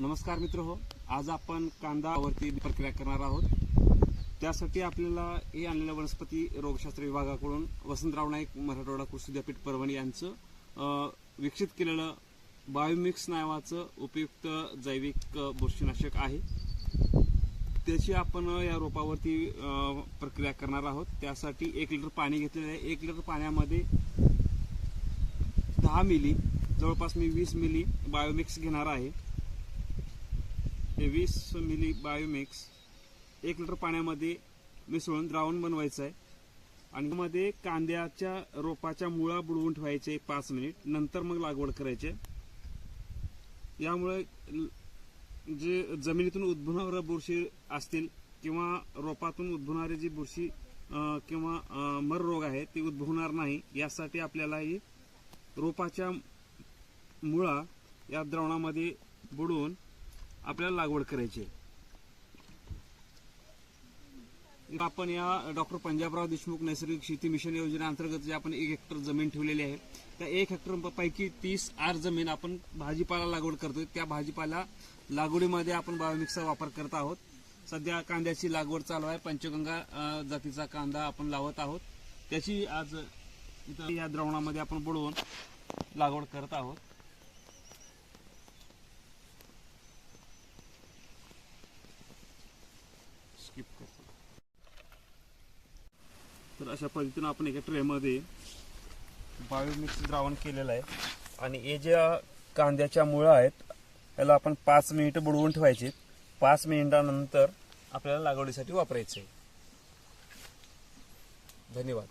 नमस्कार मित्र हो आज आपण कांदावरती प्रक्रिया करणार आहोत. त्यासाठी आपल्याला हे आणलेलं वनस्पती रोगशास्त्र विभागाकडून वसंतराव नाईक मराठवाडा कृषी विद्यापीठ परभणी यांचं विकसित केलेलं बायोमिक्स नावाचं उपयुक्त जैविक बुरशीनाशक आहे. त्याची आपण या रोपावरती प्रक्रिया करणार आहोत. त्यासाठी एक लिटर पाणी घेतलेलं आहे. एक लिटर पाण्यामध्ये दहा मिली जवळपास मी वीस मिली बायोमिक्स घेणार आहे. हे वीस मिली बायोमिक्स एक लिटर पाण्यामध्ये मिसळून द्रावण बनवायचं आहे. आणि मध्ये कांद्याच्या रोपाच्या मुळा बुडवून ठेवायचे पाच मिनिट नंतर मग लागवड करायचे यामुळे जे जमिनीतून उद्भवणाऱ्या बुरशी असतील किंवा रोपातून उद्भवणारी जी बुरशी किंवा मर रोग आहे ती उद्भवणार नाही यासाठी आपल्याला ही रोपाच्या मुळा या द्रावणामध्ये बुडवून आपल्याला लागवड करायची आहे. आपण या डॉक्टर पंजाबराव देशमुख नैसर्गिक शेती मिशन योजनेअंतर्गत जे आपण एक हेक्टर जमीन ठेवलेली आहे त्या एक हेक्टर पैकी तीस आर जमीन आपण भाजीपाला लागवड करतोय. त्या भाजीपाला लागवडीमध्ये आपण बायोमिक्सचा वापर करत आहोत. सध्या कांद्याची लागवड चालू आहे. पंचगंगा जातीचा कांदा आपण लावत आहोत. त्याची आज इथं या द्रावणामध्ये आपण बुडवून लागवड करत आहोत. स्किप करतो. तर अशा पद्धतीनं आपण एका ट्रेमध्ये बायोमिक्स द्रावण केलेलं आहे. आणि हे ज्या कांद्याच्या मुळा आहेत याला आपण पाच मिनिटं बुडवून ठेवायचे. पाच मिनिटानंतर आपल्याला लागवडीसाठी वापरायचे धन्यवाद.